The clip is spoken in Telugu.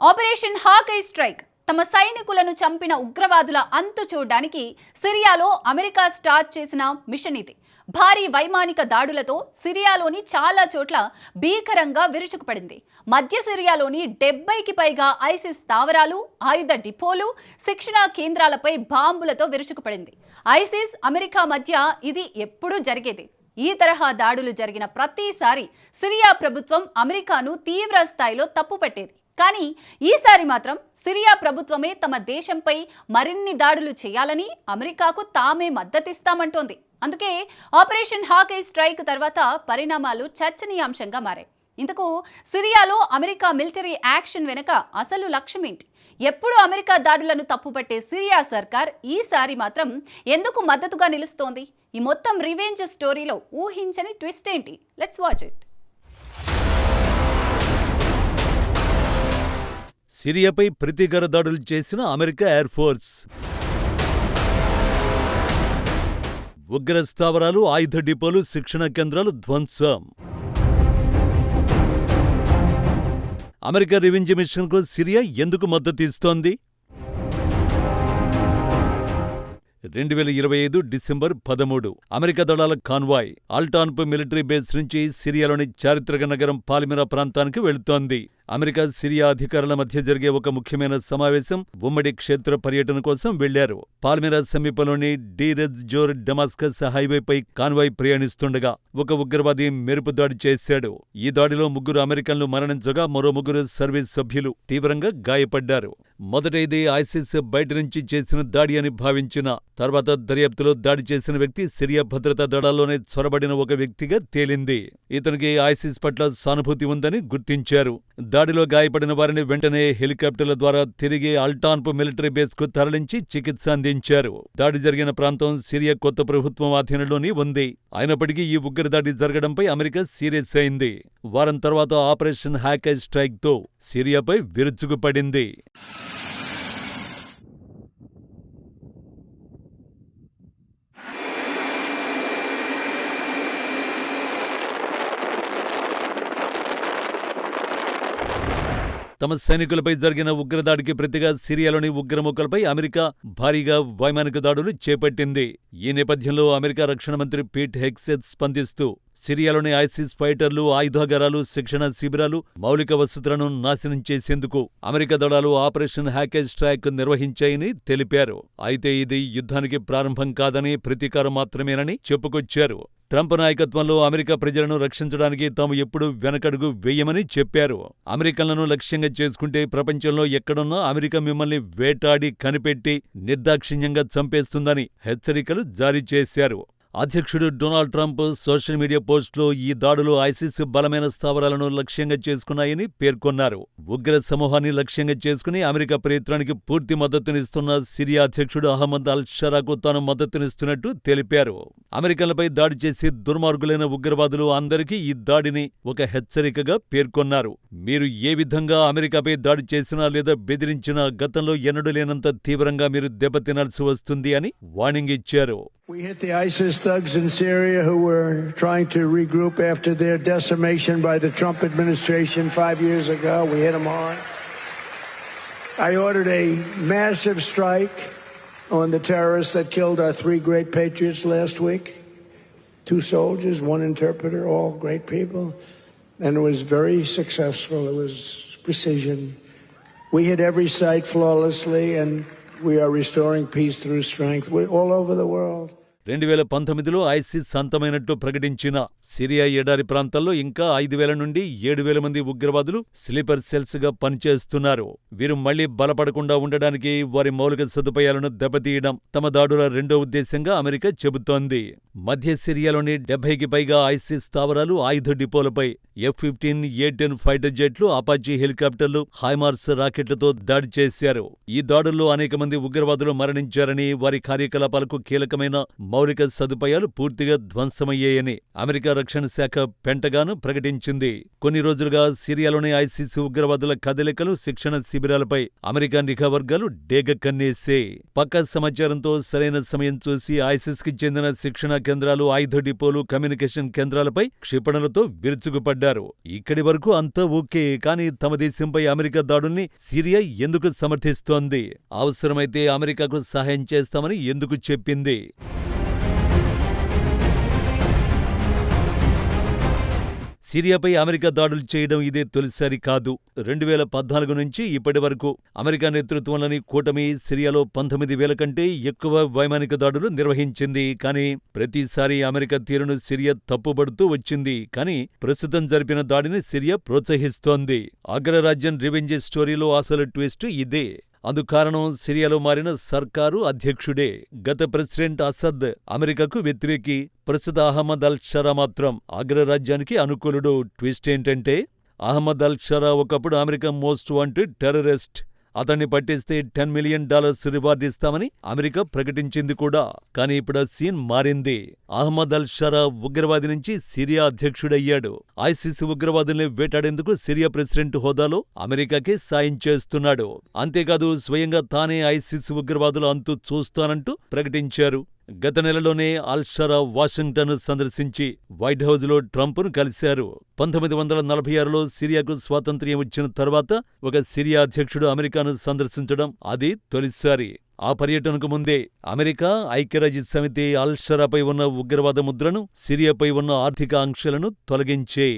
Operation హాకై strike. తమ సైనికులను చంపిన ఉగ్రవాదుల అంతు చూడడానికి సిరియాలో అమెరికా స్టార్ట్ చేసిన మిషన్ ఇది. భారీ వైమానిక దాడులతో సిరియాలోని చాలా చోట్ల భీకరంగా విరుచుకుపడింది. మధ్య సిరియాలోని డెబ్బైకి పైగా ఐసిస్ స్థావరాలు ఆయుధ డిపోలు శిక్షణా కేంద్రాలపై బాంబులతో విరుచుకుపడింది. ఐసిస్ అమెరికా మధ్య ఇది ఎప్పుడూ జరిగేది. ఈ తరహా దాడులు జరిగిన ప్రతిసారి సిరియా ప్రభుత్వం అమెరికాను తీవ్ర స్థాయిలో తప్పుపట్టేది. కానీ ఈసారి మాత్రం సిరియా ప్రభుత్వమే తమ దేశంపై మరిన్ని దాడులు చేయాలని అమెరికాకు తామే మద్దతిస్తామంటోంది. అందుకే ఆపరేషన్ హాకై స్ట్రైక్ తర్వాత పరిణామాలు చర్చనీయాంశంగా మారాయి. ఇంతకు సిరియాలో అమెరికా మిలిటరీ యాక్షన్ వెనుక అసలు లక్ష్యమేంటి ఎప్పుడు అమెరికా దాడులను తప్పుపట్టే సిరియా సర్కార్ ఈసారి మాత్రం ఎందుకు మద్దతుగా నిలుస్తోంది? ఈ మొత్తం రివెంజ్ స్టోరీలో ఊహించని ట్విస్ట్ ఏంటి? లెట్స్ వాచ్ ఇట్ సిరియాపై ప్రతీకార దాడులు చేసిన అమెరికా ఎయిర్ ఫోర్స్. ఉగ్ర స్థావరాలు ఆయుధ డిపోలు శిక్షణ కేంద్రాలు ధ్వంసం. అమెరికా రివెంజ్ మిషన్కు సిరియా ఎందుకు మద్దతు ఇస్తోంది? రెండు వేల ఇరవై ఐదు డిసెంబర్ పదమూడు. అమెరికా దళాల కాన్వాయ్ అల్టాన్పు మిలిటరీ బేస్ నుంచి సిరియాలోని చారిత్రక నగరం పాలిమిరా ప్రాంతానికి వెళుతోంది. అమెరికా సిరియా అధికారుల మధ్య జరిగే ఒక ముఖ్యమైన సమావేశం ఉమ్మడి క్షేత్ర పర్యటన కోసం వెళ్ళారు పాల్మెరా సమీపంలోని డీరెజ్ జోర్ డమాస్కస్ హైవేపై కాన్వాయ్ ప్రయాణిస్తుండగా ఒక ఉగ్రవాది మెరుపు దాడి చేశాడు. ఈ దాడిలో ముగ్గురు అమెరికన్లు మరణించగా మరో ముగ్గురు సర్వీస్ సభ్యులు తీవ్రంగా గాయపడ్డారు. మొదట ఇది ఐసిస్ బయట నుంచి చేసిన దాడి అని భావించిన తర్వాత దర్యాప్తులో దాడి చేసిన వ్యక్తి సిరియా భద్రతా దళాల్లోనే చొరబడిన ఒక వ్యక్తిగా తేలింది. ఇతనికి ఐసిస్ పట్ల సానుభూతి ఉందని గుర్తించారు. దాడిలో గాయపడిన వారిని వెంటనే హెలికాప్టర్ల ద్వారా తిరిగి అల్టాన్పు మిలిటరీ బేస్కు తరలించి చికిత్స అందించారు. దాడి జరిగిన ప్రాంతం సిరియా కొత్త ప్రభుత్వం ఆధీనంలోని ఉంది. అయినప్పటికీ ఈ ఉగ్రదాడి జరగడంపై అమెరికా సీరియస్ అయింది. వారం తర్వాత ఆపరేషన్ హ్యాకై స్ట్రైక్తో సిరియాపై విరుచుకుపడింది. తమ సైనికులపై జరిగిన ఉగ్రదాడికి ప్రతిగా సిరియాలోని ఉగ్రముఖలపై అమెరికా భారీగా వైమానిక దాడులు చేపట్టింది. ఈ నేపథ్యంలో అమెరికా రక్షణ మంత్రి పీట్ హెక్సెత్ స్పందిస్తూ సిరియాలోని ఐసిస్ ఫైటర్లు ఆయుధాగారాలు శిక్షణ శిబిరాలు మౌలిక వసతులను నాశనం చేసేందుకు అమెరికా దళాలు ఆపరేషన్ హ్యాకేజ్ స్ట్రైక్ నిర్వహించాయని తెలిపారు. అయితే ఇది యుద్ధానికి ప్రారంభం కాదని ప్రతీకారం మాత్రమేనని చెప్పుకొచ్చారు. ట్రంప్ నాయకత్వంలో అమెరికా ప్రజలను రక్షించడానికి తాము ఎప్పుడూ వెనకడుగు వేయమని చెప్పారు. అమెరికన్లను లక్ష్యంగా చేసుకుంటే ప్రపంచంలో ఎక్కడున్నా అమెరికా మిమ్మల్ని వేటాడి కనిపెట్టి నిర్దాక్షిణ్యంగా చంపేస్తుందని హెచ్చరికలు జారీ చేశారు. అధ్యక్షుడు డొనాల్డ్ ట్రంప్ సోషల్ మీడియా పోస్టులో ఈ దాడులు ఐసిస్ బలమైన స్థావరాలను లక్ష్యంగా చేసుకున్నాయని పేర్కొన్నారు. ఉగ్ర సమూహాన్ని లక్ష్యంగా చేసుకుని అమెరికా ప్రయత్నానికి పూర్తి మద్దతునిస్తున్న సిరియా అధ్యక్షుడు అహ్మద్ అల్ షరాకు తాను మద్దతునిస్తున్నట్టు తెలిపారు. అమెరికన్లపై దాడి చేసి దుర్మార్గులైన ఉగ్రవాదులు అందరికీ ఈ దాడిని ఒక హెచ్చరికగా పేర్కొన్నారు. మీరు ఏ విధంగా అమెరికాపై దాడి చేసినా లేదా బెదిరించినా గతంలో ఎన్నడూ లేనంత తీవ్రంగా మీరు దెబ్బతినాల్సి వస్తుంది అని వార్నింగ్ ఇచ్చారు. We hit the ISIS thugs in Syria who were trying to regroup after their decimation by the Trump administration five years ago. We hit them hard. I ordered a massive strike on the terrorists that killed our three great patriots last week. Two soldiers, one interpreter, all great people. And it was very successful. It was precision. We hit every site flawlessly and we are restoring peace through strength. We're all over the world. రెండు వేల పంతొమ్మిదిలో ఐసిస్ సంతమైనట్టు ప్రకటించిన సిరియా ఎడారి ప్రాంతాల్లో ఇంకా ఐదు వేల నుండి ఏడు వేల మంది ఉగ్రవాదులు స్లీపర్ సెల్స్గా పనిచేస్తున్నారు. వీరు మళ్ళీ బలపడకుండా ఉండడానికి వారి మౌలిక సదుపాయాలను దెబ్బతీయడం తమ దాడుల రెండో ఉద్దేశంగా అమెరికా చెబుతోంది. మధ్య సిరియాలోని డెబ్బైకి పైగా ఐసిస్ స్థావరాలు ఆయుధ డిపోలపై F fifteen A ten fighter జెట్లు Apache హెలికాప్టర్లు హైమార్స్ రాకెట్లతో దాడి చేశారు. ఈ దాడుల్లో అనేక మంది ఉగ్రవాదులు మరణించారని వారి కార్యకలాపాలకు కీలకమైన మౌలిక సదుపాయాలు పూర్తిగా ధ్వంసమయ్యాయని అమెరికా రక్షణ శాఖ పెంటగాను ప్రకటించింది. కొన్ని రోజులుగా సిరియాలోని ఐసిస్ ఉగ్రవాదుల కదలికలు శిక్షణ శిబిరాలపై అమెరికా నిఘా వర్గాలు డేగ కన్నేసే పక్క సమాచారంతో సరైన సమయం చూసి ఐసిస్కి చెందిన శిక్షణా కేంద్రాలు ఆయుధ డిపోలు కమ్యూనికేషన్ కేంద్రాలపై క్షిపణలతో విరుచుకుపడ్డారు. ఇక్కడి వరకు అంతా ఓకే కానీ తమ దేశంపై అమెరికా దాడుల్ని సిరియా ఎందుకు సమర్థిస్తోంది? అవసరమైతే అమెరికాకు సహాయం చేస్తామని ఎందుకు చెప్పింది? సిరియాపై అమెరికా దాడులు చేయడం ఇదే తొలిసారి కాదు. రెండు వేల పద్నాలుగు నుంచి ఇప్పటి వరకు అమెరికా నేతృత్వంలోని కూటమి సిరియాలో పంతొమ్మిది వేల కంటే ఎక్కువ వైమానిక దాడులు నిర్వహించింది. కానీ ప్రతిసారి అమెరికా తీరును సిరియా తప్పుబడుతూ వచ్చింది. కానీ ప్రస్తుతం జరిపిన దాడిని సిరియా ప్రోత్సహిస్తోంది. అగ్రరాజ్యం రివెంజ్ స్టోరీలో అసలు ట్విస్ట్ ఇదే. అందుకారణం సిరియాలో మారిన సర్కారు అధ్యక్షుడే గత ప్రెసిడెంట్ అసద్ అమెరికాకు వ్యతిరేకి ప్రస్తుత అహ్మద్ అల్ షరా మాత్రం అగ్రరాజ్యానికి అనుకూలుడు. ట్విస్ట్ ఏంటంటే అహ్మద్ అల్ షరా ఒకప్పుడు అమెరికా మోస్ట్ వాంటెడ్ టెర్రరిస్ట్. అతన్ని పట్టిస్తే టెన్ మిలియన్ డాలర్స్ రివార్డ్ ఇస్తామని అమెరికా ప్రకటించింది కూడా. కానీ ఇప్పుడు సీన్ మారింది. అహ్మద్ అల్ షరా ఉగ్రవాది నుంచి సిరియా అధ్యక్షుడయ్యాడు. ఐసిస్ ఉగ్రవాదుల్ని వేటాడేందుకు సిరియా ప్రెసిడెంట్ హోదాలో అమెరికాకే సాయం చేస్తున్నాడు. అంతేకాదు స్వయంగా తానే ఐసిస్ ఉగ్రవాదుల అంతు చూస్తానంటూ ప్రకటించారు. గత నెలలోనే అల్షరా వాషింగ్టన్ సందర్శించి వైట్ హౌజ్లో ట్రంప్ను కలిశారు. పంతొమ్మిది వందల నలభై ఆరులో సిరియాకు స్వాతంత్ర్యం వచ్చిన తర్వాత ఒక సిరియా అధ్యక్షుడు అమెరికాను సందర్శించడం అది తొలిసారి. ఆ పర్యటనకు ముందే అమెరికా ఐక్యరాజ్య సమితి అల్షరాపై ఉన్న ఉగ్రవాద ముద్రను సిరియాపై ఉన్న ఆర్థిక ఆంక్షలను తొలగించే